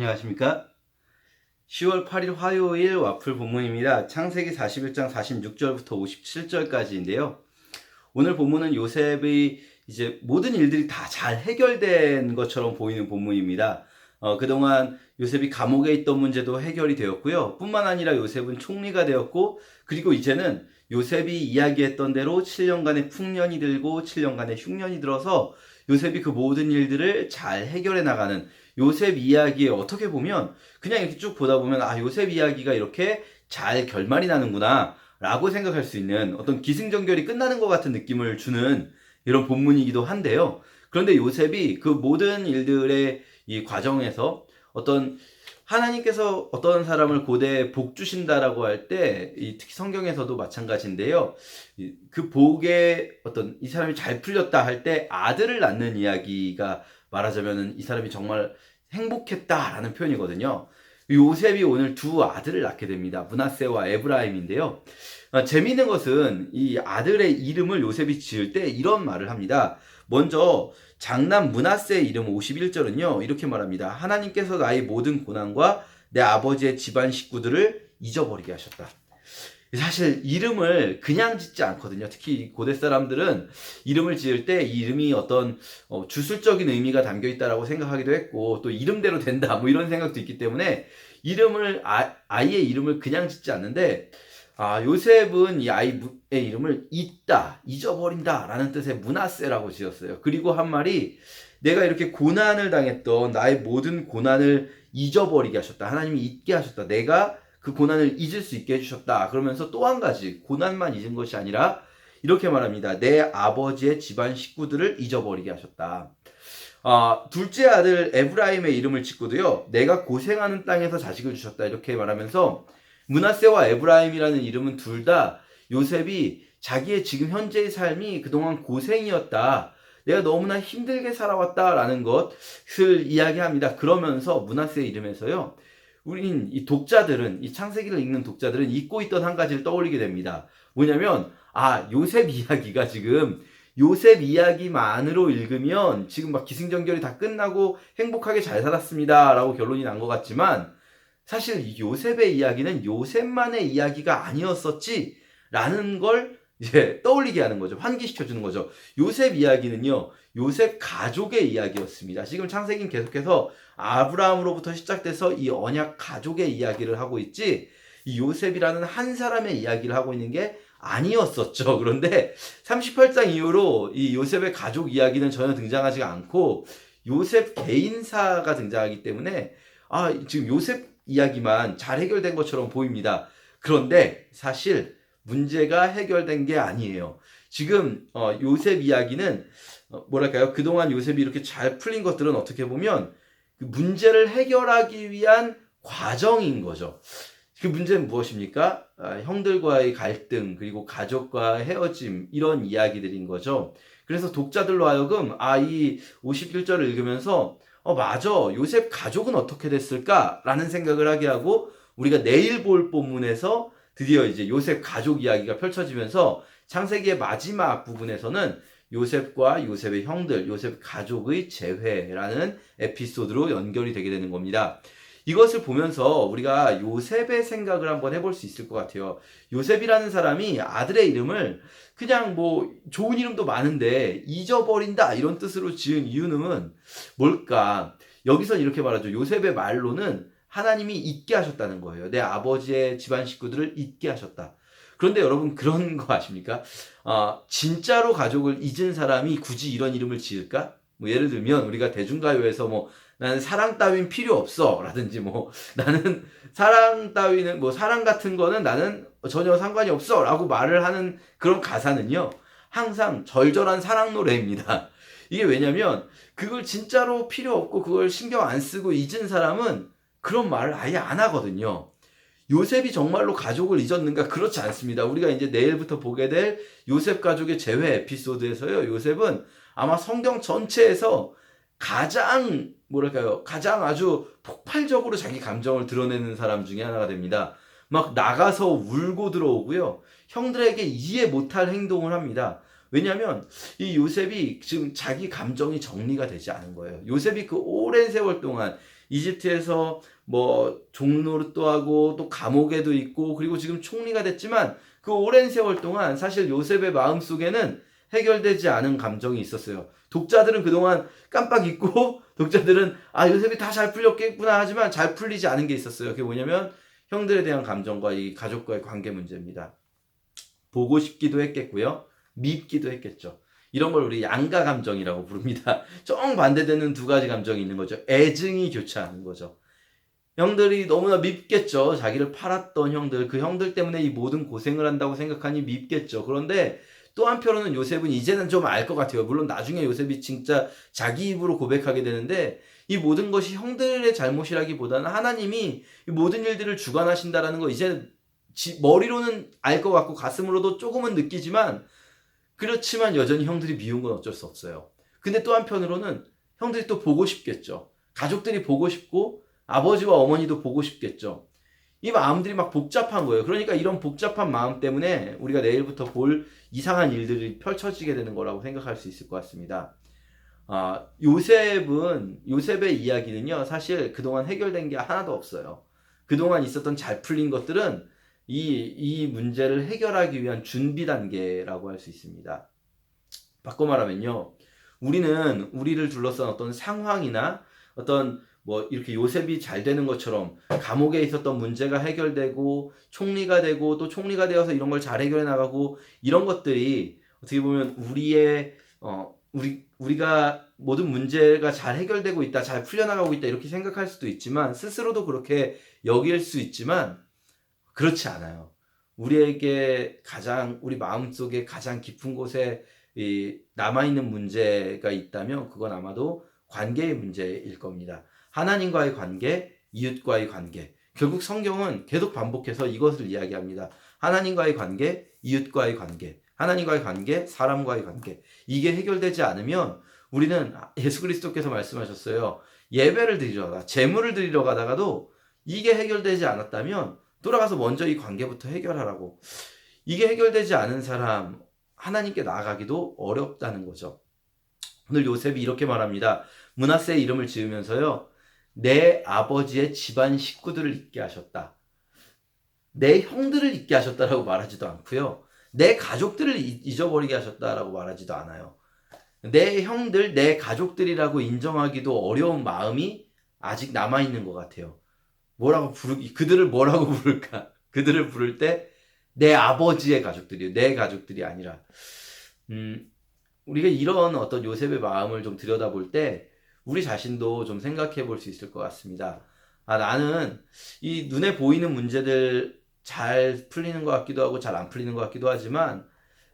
안녕하십니까? 10월 8일 화요일 와플 본문입니다. 창세기 41장 46절부터 57절까지인데요. 오늘 본문은 요셉의 이제 모든 일들이 다 잘 해결된 것처럼 보이는 본문입니다. 어, 그동안 요셉이 감옥에 있던 문제도 해결이 되었고요. 뿐만 아니라 요셉은 총리가 되었고, 그리고 이제는 요셉이 이야기했던 대로 7년간의 풍년이 들고 7년간의 흉년이 들어서 요셉이 그 모든 일들을 잘 해결해 나가는 요셉 이야기에 어떻게 보면 그냥 이렇게 쭉 보다 보면 아 요셉 이야기가 이렇게 잘 결말이 나는구나 라고 생각할 수 있는 어떤 기승전결이 끝나는 것 같은 느낌을 주는 이런 본문이기도 한데요. 그런데 요셉이 그 모든 일들의 이 과정에서 어떤 하나님께서 어떤 사람을 고대에 복 주신다라고 할 때, 특히 성경에서도 마찬가지인데요. 이- 그 복에 어떤 이 사람이 잘 풀렸다 할 때 아들을 낳는 이야기가 말하자면은 이 사람이 정말 행복했다라는 표현이거든요. 요셉이 오늘 두 아들을 낳게 됩니다. 문하세와 에브라임인데요. 어, 재미있는 것은 이 아들의 이름을 요셉이 지을 때 이런 말을 합니다. 먼저 장남 문하세의 이름 51절은요. 이렇게 말합니다. 하나님께서 나의 모든 고난과 내 아버지의 집안 식구들을 잊어버리게 하셨다. 사실 이름을 그냥 짓지 않거든요. 특히 고대 사람들은 이름을 지을 때이 이름이 어떤 어, 주술적인 의미가 담겨 있다라고 생각하기도 했고 또 이름대로 된다 뭐 이런 생각도 있기 때문에 이름을 아, 아이의 이름을 그냥 짓지 않는데 아, 요셉은 이 아이의 이름을 잊다, 잊어버린다 라는 뜻의 문하세라고 지었어요. 그리고 한 말이 내가 이렇게 고난을 당했던 나의 모든 고난을 잊어버리게 하셨다. 하나님이 잊게 하셨다. 내가 그 고난을 잊을 수 있게 해주셨다. 그러면서 또 한 가지 고난만 잊은 것이 아니라 이렇게 말합니다. 내 아버지의 집안 식구들을 잊어버리게 하셨다. 아, 둘째 아들 에브라임의 이름을 짓고도요. 내가 고생하는 땅에서 자식을 주셨다. 이렇게 말하면서 문하세와 에브라임이라는 이름은 둘 다 요셉이 자기의 지금 현재의 삶이 그동안 고생이었다. 내가 너무나 힘들게 살아왔다라는 것을 이야기합니다. 그러면서 문하세의 이름에서요. 우린 이 독자들은 이 창세기를 읽는 독자들은 잊고 있던 한 가지를 떠올리게 됩니다. 뭐냐면 아 요셉 이야기가 지금 요셉 이야기만으로 읽으면 지금 막 기승전결이 다 끝나고 행복하게 잘 살았습니다라고 결론이 난 것 같지만 사실 이 요셉의 이야기는 요셉만의 이야기가 아니었었지 라는 걸 이제 떠올리게 하는 거죠. 환기시켜 주는 거죠. 요셉 이야기는요. 요셉 가족의 이야기였습니다. 지금 창세기는 계속해서 아브라함으로부터 시작돼서 이 언약 가족의 이야기를 하고 있지 이 요셉이라는 한 사람의 이야기를 하고 있는 게 아니었었죠. 그런데 38장 이후로 이 요셉의 가족 이야기는 전혀 등장하지 않고 요셉 개인사가 등장하기 때문에 아, 지금 요셉 이야기만 잘 해결된 것처럼 보입니다. 그런데 사실 문제가 해결된 게 아니에요. 지금 어, 요셉 이야기는 어, 뭐랄까요? 그동안 요셉이 이렇게 잘 풀린 것들은 어떻게 보면 그 문제를 해결하기 위한 과정인 거죠. 그 문제는 무엇입니까? 아, 형들과의 갈등, 그리고 가족과 헤어짐, 이런 이야기들인 거죠. 그래서 독자들로 하여금, 아, 이 51절을 읽으면서, 어, 맞아. 요셉 가족은 어떻게 됐을까? 라는 생각을 하게 하고, 우리가 내일 볼 본문에서 드디어 이제 요셉 가족 이야기가 펼쳐지면서 창세기의 마지막 부분에서는 요셉과 요셉의 형들, 요셉 가족의 재회라는 에피소드로 연결이 되게 되는 겁니다. 이것을 보면서 우리가 요셉의 생각을 한번 해볼 수 있을 것 같아요. 요셉이라는 사람이 아들의 이름을 그냥 뭐 좋은 이름도 많은데 잊어버린다 이런 뜻으로 지은 이유는 뭘까? 여기서 이렇게 말하죠. 요셉의 말로는 하나님이 잊게 하셨다는 거예요. 내 아버지의 집안 식구들을 잊게 하셨다. 그런데 여러분 그런 거 아십니까? 아, 진짜로 가족을 잊은 사람이 굳이 이런 이름을 지을까? 뭐 예를 들면 우리가 대중가요에서 뭐 나는 사랑 따윈 필요 없어 라든지 뭐 나는 사랑 따위는 뭐 사랑 같은 거는 나는 전혀 상관이 없어 라고 말을 하는 그런 가사는요 항상 절절한 사랑 노래입니다 이게 왜냐면 그걸 진짜로 필요 없고 그걸 신경 안 쓰고 잊은 사람은 그런 말을 아예 안 하거든요 요셉이 정말로 가족을 잊었는가? 그렇지 않습니다. 우리가 이제 내일부터 보게 될 요셉 가족의 재회 에피소드에서요. 요셉은 아마 성경 전체에서 가장 뭐랄까요? 가장 아주 폭발적으로 자기 감정을 드러내는 사람 중에 하나가 됩니다. 막 나가서 울고 들어오고요. 형들에게 이해 못할 행동을 합니다. 왜냐하면 이 요셉이 지금 자기 감정이 정리가 되지 않은 거예요. 요셉이 그 오랜 세월 동안 이집트에서 뭐 종로도 하고 또 감옥에도 있고 그리고 지금 총리가 됐지만 그 오랜 세월 동안 사실 요셉의 마음 속에는 해결되지 않은 감정이 있었어요. 독자들은 그동안 깜빡 잊고 독자들은 아 요셉이 다 잘 풀렸겠구나 하지만 잘 풀리지 않은 게 있었어요. 그게 뭐냐면 형들에 대한 감정과 이 가족과의 관계 문제입니다. 보고 싶기도 했겠고요. 밉기도 했겠죠. 이런 걸 우리 양가 감정이라고 부릅니다. 정 반대되는 두 가지 감정이 있는 거죠. 애증이 교차하는 거죠. 형들이 너무나 밉겠죠. 자기를 팔았던 형들, 그 형들 때문에 이 모든 고생을 한다고 생각하니 밉겠죠. 그런데 또 한편으로는 요셉은 이제는 좀 알 것 같아요. 물론 나중에 요셉이 진짜 자기 입으로 고백하게 되는데 이 모든 것이 형들의 잘못이라기보다는 하나님이 이 모든 일들을 주관하신다라는 거 이제 지- 머리로는 알 것 같고 가슴으로도 조금은 느끼지만 그렇지만 여전히 형들이 미운 건 어쩔 수 없어요. 근데 또 한편으로는 형들이 또 보고 싶겠죠. 가족들이 보고 싶고 아버지와 어머니도 보고 싶겠죠. 이 마음들이 막 복잡한 거예요. 그러니까 이런 복잡한 마음 때문에 우리가 내일부터 볼 이상한 일들이 펼쳐지게 되는 거라고 생각할 수 있을 것 같습니다. 아, 요셉은, 요셉의 이야기는요, 사실 그동안 해결된 게 하나도 없어요. 그동안 있었던 잘 풀린 것들은 이, 이 문제를 해결하기 위한 준비 단계라고 할 수 있습니다. 바꿔 말하면요, 우리는 우리를 둘러싼 어떤 상황이나 어떤 뭐 이렇게 요셉이 잘 되는 것처럼 감옥에 있었던 문제가 해결되고 총리가 되고 또 총리가 되어서 이런 걸 잘 해결해 나가고 이런 것들이 어떻게 보면 우리의 어 우리 우리가 모든 문제가 잘 해결되고 있다, 잘 풀려나가고 있다 이렇게 생각할 수도 있지만 스스로도 그렇게 여길 수 있지만 그렇지 않아요. 우리에게 가장 우리 마음 속에 가장 깊은 곳에 이 남아 있는 문제가 있다면 그건 아마도 관계의 문제일 겁니다. 하나님과의 관계, 이웃과의 관계. 결국 성경은 계속 반복해서 이것을 이야기합니다. 하나님과의 관계, 이웃과의 관계. 하나님과의 관계, 사람과의 관계. 이게 해결되지 않으면 우리는 예수 그리스도께서 말씀하셨어요. 예배를 드리러 가, 재물을 드리러 가다가도 이게 해결되지 않았다면 돌아가서 먼저 이 관계부터 해결하라고. 이게 해결되지 않은 사람, 하나님께 나아가기도 어렵다는 거죠. 오늘 요셉이 이렇게 말합니다. 문하세의 이름을 지으면서요. 내 아버지의 집안 식구들을 잊게 하셨다. 내 형들을 잊게 하셨다라고 말하지도 않고요. 내 가족들을 잊- 잊어버리게 하셨다라고 말하지도 않아요. 내 형들, 내 가족들이라고 인정하기도 어려운 마음이 아직 남아 있는 것 같아요. 뭐라고 부르기 그들을 뭐라고 부를까? 그들을 부를 때 내 아버지의 가족들이요. 내 가족들이 아니라 음, 우리가 이런 어떤 요셉의 마음을 좀 들여다볼 때 우리 자신도 좀 생각해 볼 수 있을 것 같습니다. 아, 나는 이 눈에 보이는 문제들 잘 풀리는 것 같기도 하고 잘 안 풀리는 것 같기도 하지만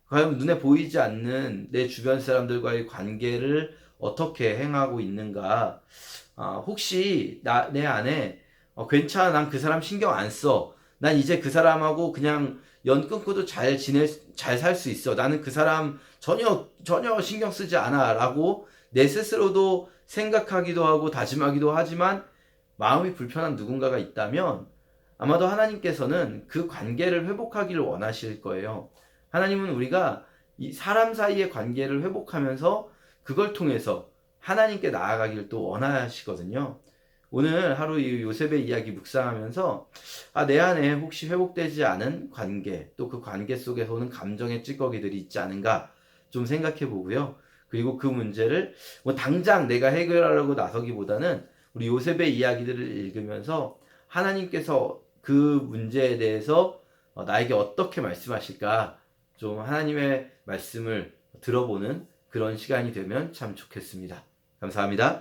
과연 눈에 보이지 않는 내 주변 사람들과의 관계를 어떻게 행하고 있는가? 아, 혹시 나, 내 안에 어, 괜찮아, 난 그 사람 신경 안 써. 난 이제 그 사람하고 그냥 연 끊고도 잘 지낼, 잘 살 수 있어. 나는 그 사람 전혀, 전혀 신경 쓰지 않아. 라고 내 스스로도 생각하기도 하고 다짐하기도 하지만 마음이 불편한 누군가가 있다면 아마도 하나님께서는 그 관계를 회복하기를 원하실 거예요. 하나님은 우리가 이 사람 사이의 관계를 회복하면서 그걸 통해서 하나님께 나아가기를 또 원하시거든요. 오늘 하루 이 요셉의 이야기 묵상하면서 아, 내 안에 혹시 회복되지 않은 관계 또 그 관계 속에서 오는 감정의 찌꺼기들이 있지 않은가 좀 생각해 보고요. 그리고 그 문제를 뭐 당장 내가 해결하려고 나서기보다는 우리 요셉의 이야기들을 읽으면서 하나님께서 그 문제에 대해서 어, 나에게 어떻게 말씀하실까 좀 하나님의 말씀을 들어보는 그런 시간이 되면 참 좋겠습니다. 감사합니다.